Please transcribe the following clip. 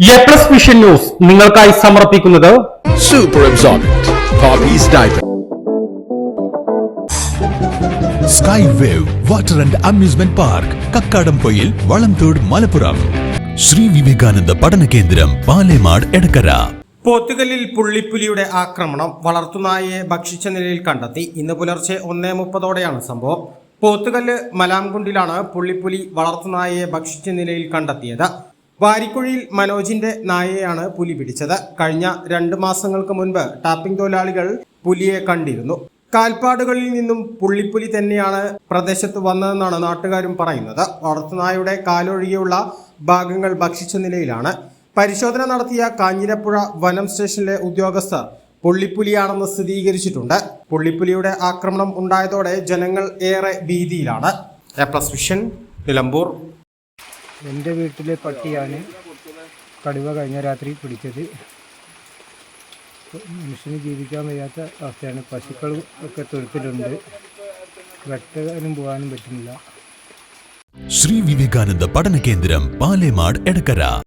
A plus vision news നിങ്ങൾക്കായി സമർപ്പിക്കുന്നത് Super absorbent. Poppy's diaper. Sky wave water and amusement park Kakkadampoyil Valamthodu Malappuram Shri Vivekananda പഠന കേന്ദ്രം പാലേമാട് എടക്കര പോത്തുകല്ലിൽ പുള്ളിപ്പുലിയുടെ ആക്രമണം വളർത്തുനായയെ ഭക്ഷിച്ച നിലയിൽ കണ്ടെത്തി ഇന്ന് പുലർച്ചെ ഒന്നേ മുപ്പതോടെയാണ് സംഭവം പോത്തുകല്ല് മലാംകുണ്ടിലാണ് പുള്ളിപ്പുലി വളർത്തുനായയെ ഭക്ഷിച്ച നിലയിൽ കണ്ടെത്തിയത് വാരിക്കുഴിയിൽ മനോജിന്റെ നായയാണ് പുലി പിടിച്ചത്. കഴിഞ്ഞ രണ്ട് മാസങ്ങൾക്ക് മുൻപ് ടാപ്പിംഗ് തൊഴിലാളികൾ പുലിയെ കണ്ടിരുന്നു. കാൽപ്പാടുകളിൽ നിന്നും പുള്ളിപ്പുലി തന്നെയാണ് പ്രദേശത്ത് വന്നതെന്നാണ് നാട്ടുകാരും പറയുന്നത്. വളർത്തുനായുടെ കാലൊഴികെയുള്ള ഭാഗങ്ങൾ ഭക്ഷിച്ച നിലയിലാണ്. പരിശോധന നടത്തിയ കാഞ്ഞിരപ്പുഴ വനം സ്റ്റേഷനിലെ ഉദ്യോഗസ്ഥർ പുള്ളിപ്പുലിയാണെന്ന് സ്ഥിരീകരിച്ചിട്ടുണ്ട്. പുള്ളിപ്പുലിയുടെ ആക്രമണം ഉണ്ടായതോടെ ജനങ്ങൾ ഏറെ ഭീതിയിലാണ്. A plus vision Nilambur. എന്റെ വീട്ടിലെ പട്ടിയാണ് കടുവ കഴിഞ്ഞ രാത്രി പിടിച്ചത്. മനുഷ്യന് ജീവിക്കാൻ വയ്യാത്ത അവസ്ഥയാണ്. പശുക്കൾ ഒക്കെ തൊഴുത്തിലുണ്ട്. വെട്ടാനും പോകാനും പറ്റുന്നില്ല. ശ്രീ വിവേകാനന്ദ പഠന കേന്ദ്രം പാലേമാട് എടക്കര.